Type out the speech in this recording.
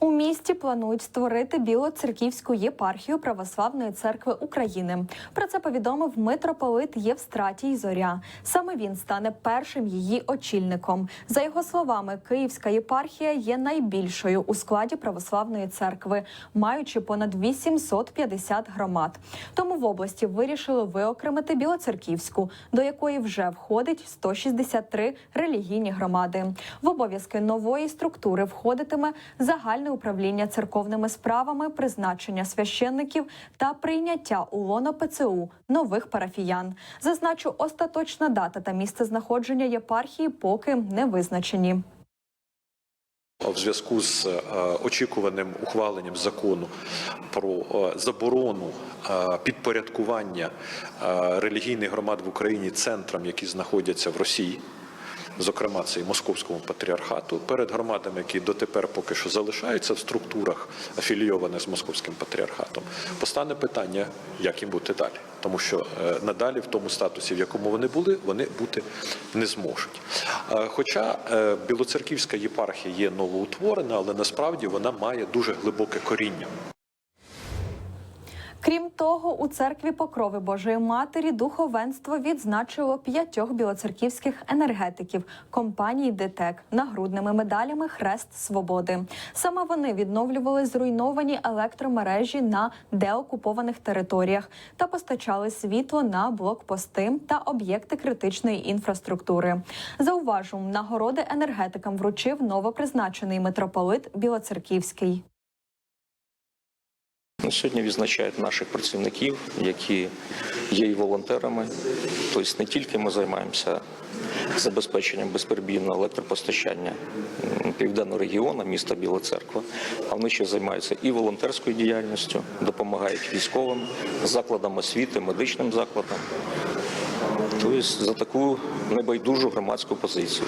У місті планують створити Білоцерківську єпархію Православної церкви України. Про це повідомив митрополит Євстратій Зоря. Саме він стане першим її очільником. За його словами, Київська єпархія є найбільшою у складі православної церкви, маючи понад 850 громад. Тому в області вирішили виокремити Білоцерківську, до якої вже входить 163 релігійні громади. В обов'язки нової структури входитиме загальне управління церковними справами, призначення священників та прийняття у ПЦУ нових парафіян. Зазначу, остаточна дата та місце знаходження єпархії поки не визначені. В зв'язку з е, очікуваним ухваленням закону про е, заборону е, підпорядкування релігійних громад в Україні центрам, які знаходяться в Росії. Зокрема, це і московському патріархату перед громадами, які дотепер поки що залишаються в структурах, афілійованих з московським патріархатом, постане питання, як їм бути далі, тому що е, надалі в тому статусі, в якому вони були, вони бути не зможуть. Е, Хоча е, Білоцерківська єпархія є новоутворена, але насправді вона має дуже глибоке коріння. Крім того, у церкві Покрови Божої Матері духовенство відзначило п'ятьох білоцерківських енергетиків компанії ДТЕК нагрудними медалями Хрест Свободи. Саме вони відновлювали зруйновані електромережі на деокупованих територіях та постачали світло на блокпости та об'єкти критичної інфраструктури. Зауважу, нагороди енергетикам вручив новопризначений митрополит Білоцерківський. Ну, Сьогодні відзначають наших працівників, які є і волонтерами. Тобто не тільки ми займаємося забезпеченням безперебійного електропостачання південного регіону, міста Біла Церква, а вони ще займаються і волонтерською діяльністю, допомагають військовим, закладам освіти, медичним закладам. Тобто за таку небайдужу громадську позицію.